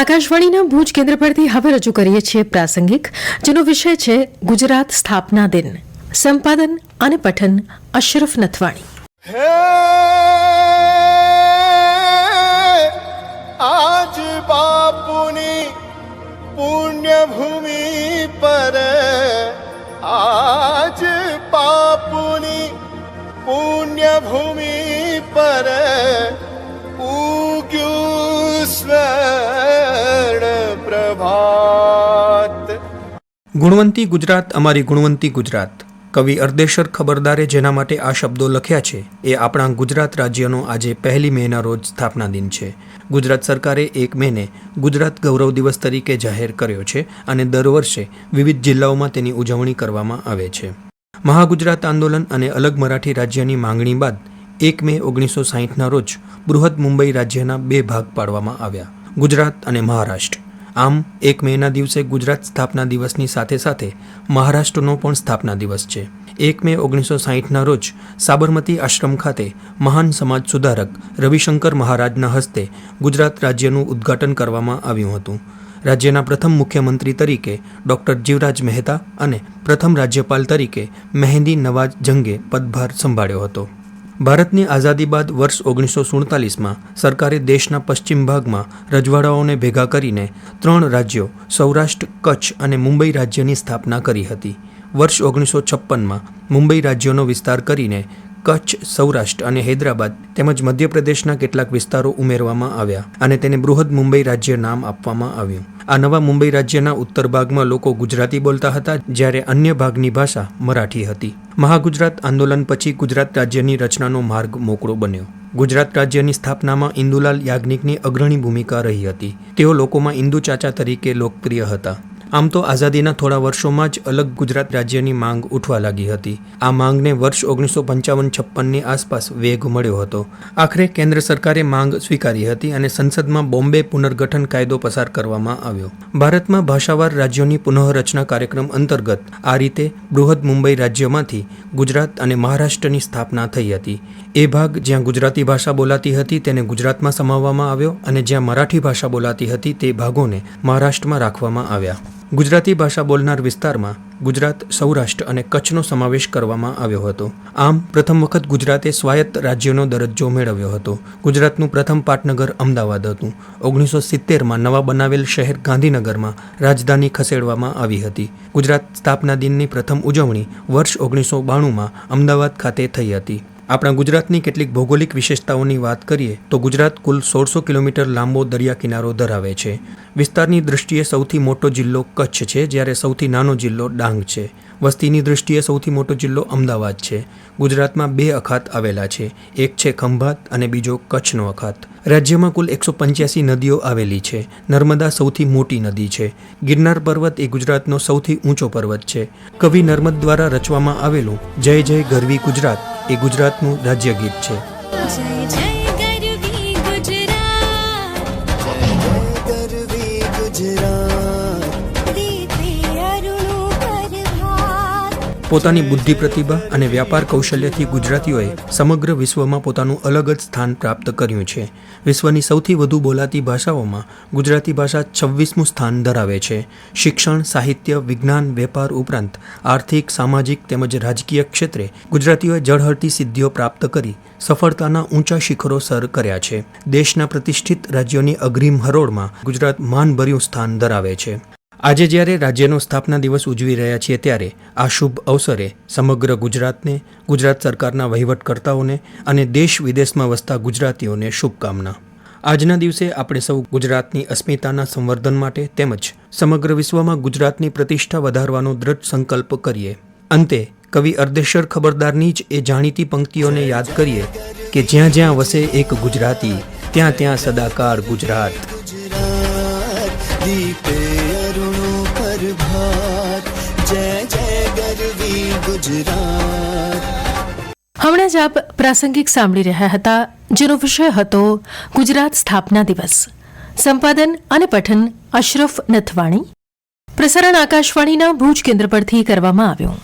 આકાશવાણીના ભુજ કેન્દ્ર પરથી હવે રજૂ કરીએ છીએ પ્રાસંગિક, જેનો વિષય છે ગુજરાત સ્થાપના દિન. સંપાદન અને પઠન અશરફ નથવાણી. આજ બાપુની પુણ્યભૂમિ પર આજ બાપુની પુણ્યભૂમિ પર ઉગ્યું સ્વર્ણ ગુણવંતી ગુજરાત, અમારી ગુણવંતી ગુજરાત. કવિ અર્દેશર ખબરદારે જેના માટે આ શબ્દો લખ્યા છે, એ આપણા ગુજરાત રાજ્યનો આજે પહેલી મેના રોજ સ્થાપના દિન છે. ગુજરાત સરકારે એક મેને ગુજરાત ગૌરવ દિવસ તરીકે જાહેર કર્યો છે અને દર વર્ષે વિવિધ જિલ્લાઓમાં તેની ઉજવણી કરવામાં આવે છે. મહાગુજરાત આંદોલન અને અલગ મરાઠી રાજ્યની માંગણી બાદ એક મે ઓગણીસો સાહીઠના રોજ બૃહદ મુંબઈ રાજ્યના બે ભાગ પાડવામાં આવ્યા. ગુજરાત અને મહારાષ્ટ્ર. આમ, એક મેના દિવસે ગુજરાત સ્થાપના દિવસની સાથે સાથે મહારાષ્ટ્રનો પણ સ્થાપના દિવસ છે. એક મે ઓગણીસો સાહીઠના રોજ સાબરમતી આશ્રમ ખાતે મહાન સમાજ સુધારક રવિશંકર મહારાજના હસ્તે ગુજરાત રાજ્યનું ઉદ્ઘાટન કરવામાં આવ્યું હતું. રાજ્યના પ્રથમ મુખ્યમંત્રી તરીકે ડૉક્ટર જીવરાજ મહેતા અને પ્રથમ રાજ્યપાલ તરીકે મહેંદી નવાજ જંગે પદભાર સંભાળ્યો હતો. ભારતની આઝાદી બાદ વર્ષ ઓગણીસો સુડતાલીસમાં સરકારે દેશના પશ્ચિમ ભાગમાં રજવાડાઓને ભેગા કરીને ત્રણ રાજ્યો, સૌરાષ્ટ્ર, કચ્છ અને મુંબઈ રાજ્યની સ્થાપના કરી હતી. વર્ષ ઓગણીસો છપ્પનમાં મુંબઈ રાજ્યનો વિસ્તાર કરીને કચ્છ, સૌરાષ્ટ્ર અને હૈદરાબાદ તેમજ મધ્યપ્રદેશના કેટલાક વિસ્તારો ઉમેરવામાં આવ્યા અને તેને બૃહદ મુંબઈ રાજ્ય નામ આપવામાં આવ્યું. આ નવા મુંબઈ રાજ્યના ઉત્તર ભાગમાં લોકો ગુજરાતી બોલતા હતા, જ્યારે અન્ય ભાગની ભાષા મરાઠી હતી. મહાગુજરાત આંદોલન પછી ગુજરાત રાજ્યની રચનાનો માર્ગ મોકળો બન્યો. ગુજરાત રાજ્યની સ્થાપનામાં ઇન્દુલાલ યાજ્ઞિકની અગ્રણી ભૂમિકા રહી હતી. તેઓ લોકોમાં ઇન્દુ ચાચા તરીકે લોકપ્રિય હતા. આમ તો આઝાદીના થોડા વર્ષોમાં જ અલગ ગુજરાત રાજ્યની માંગ ઉઠવા લાગી હતી. આ માંગને વર્ષ ઓગણીસો પંચાવન છપ્પનની આસપાસ વેગ મળ્યો હતો. આખરે કેન્દ્ર સરકારે માંગ સ્વીકારી હતી અને સંસદમાં બોમ્બે પુનર્ગઠન કાયદો પસાર કરવામાં આવ્યો. ભારતમાં ભાષાવાર રાજ્યોની પુનઃરચના કાર્યક્રમ અંતર્ગત આ રીતે બૃહદ મુંબઈ રાજ્યમાંથી ગુજરાત અને મહારાષ્ટ્રની સ્થાપના થઈ હતી. એ ભાગ જ્યાં ગુજરાતી ભાષા બોલાતી હતી તેને ગુજરાતમાં સમાવવામાં આવ્યો અને જ્યાં મરાઠી ભાષા બોલાતી હતી તે ભાગોને મહારાષ્ટ્રમાં રાખવામાં આવ્યા. ગુજરાતી ભાષા બોલનાર વિસ્તારમાં ગુજરાત, સૌરાષ્ટ્ર અને કચ્છનો સમાવેશ કરવામાં આવ્યો હતો. આમ, પ્રથમ વખત ગુજરાતે સ્વાયત્ત રાજ્યનો દરજ્જો મેળવ્યો હતો. ગુજરાતનું પ્રથમ પાટનગર અમદાવાદ હતું. ઓગણીસો સિત્તેરમાં નવા બનાવેલ શહેર ગાંધીનગરમાં રાજધાની ખસેડવામાં આવી હતી. ગુજરાત સ્થાપના દિનની પ્રથમ ઉજવણી વર્ષ ઓગણીસો બાણુંમાં અમદાવાદ ખાતે થઈ હતી. આપણા ગુજરાતની કેટલીક ભૌગોલિક વિશેષતાઓની વાત કરીએ, તો ગુજરાત કુલ સોળસો કિલોમીટર લાંબો દરિયા કિનારો ધરાવે છે. વિસ્તારની દૃષ્ટિએ સૌથી મોટો જિલ્લો કચ્છ છે, જ્યારે સૌથી નાનો જિલ્લો ડાંગ છે. વસ્તીની દૃષ્ટિએ સૌથી મોટો જિલ્લો અમદાવાદ છે. ગુજરાતમાં બે અખાત આવેલા છે, એક છે ખંભાત અને બીજો કચ્છનો અખાત. રાજ્યમાં કુલ એકસો પંચ્યાસી નદીઓ આવેલી છે. નર્મદા સૌથી મોટી નદી છે. ગિરનાર પર્વત એ ગુજરાતનો સૌથી ઊંચો પર્વત છે. કવિ નર્મદ દ્વારા રચવામાં આવેલું જય જય ગરવી ગુજરાત એ ગુજરાતનું રાજ્ય ગીત છે. જય જય ગરવી ગુજરાત. ગરવી ગુજરાત. પોતાની બુદ્ધિ પ્રતિભા અને વ્યાપાર કૌશલ્યથી ગુજરાતીઓએ સમગ્ર વિશ્વમાં પોતાનું અલગ જ સ્થાન પ્રાપ્ત કર્યું છે. વિશ્વની સૌથી વધુ બોલાતી ભાષાઓમાં ગુજરાતી ભાષા છવ્વીસમું સ્થાન ધરાવે છે. શિક્ષણ, સાહિત્ય, વિજ્ઞાન, વેપાર ઉપરાંત આર્થિક, સામાજિક તેમજ રાજકીય ક્ષેત્રે ગુજરાતીઓએ જળહળતી સિદ્ધિઓ પ્રાપ્ત કરી, સફળતાના ઊંચા શિખરો સર કર્યા છે. દેશના પ્રતિષ્ઠિત રાજ્યોની અગ્રીમ હરોળમાં ગુજરાત માનભર્યું સ્થાન ધરાવે છે. આજે જ્યારે રાજ્યનો સ્થાપના દિવસ ઉજવી રહ્યા છીએ ત્યારે આ શુભ અવસરે સમગ્ર ગુજરાતને, ગુજરાત સરકારના વહીવટકર્તાઓને અને દેશ વિદેશમાં વસતા ગુજરાતીઓને શુભકામના. આજના દિવસે આપણે સૌ ગુજરાતની અસ્મિતાના સંવર્ધન માટે તેમજ સમગ્ર વિશ્વમાં ગુજરાતની પ્રતિષ્ઠા વધારવાનો દ્રઢ સંકલ્પ કરીએ. અંતે, કવિ અર્ધેશ્વર ખબરદારની જ એ જાણીતી પંક્તિઓને યાદ કરીએ કે જ્યાં જ્યાં વસે એક ગુજરાતી, ત્યાં ત્યાં સદાકાર ગુજરાત. દીપે પ્રભાત જય જય ગરવી ગુજરાત હમણાં જ આપ પ્રાસંગિક સાંભળી રહ્યા હતા, જેનો વિષય હતો ગુજરાત સ્થાપના દિવસ. સંપાદન અને પઠન અશરફ નથવાણી. પ્રસારણ આકાશવાણીના ભુજ કેન્દ્ર પરથી કરવામાં આવ્યું.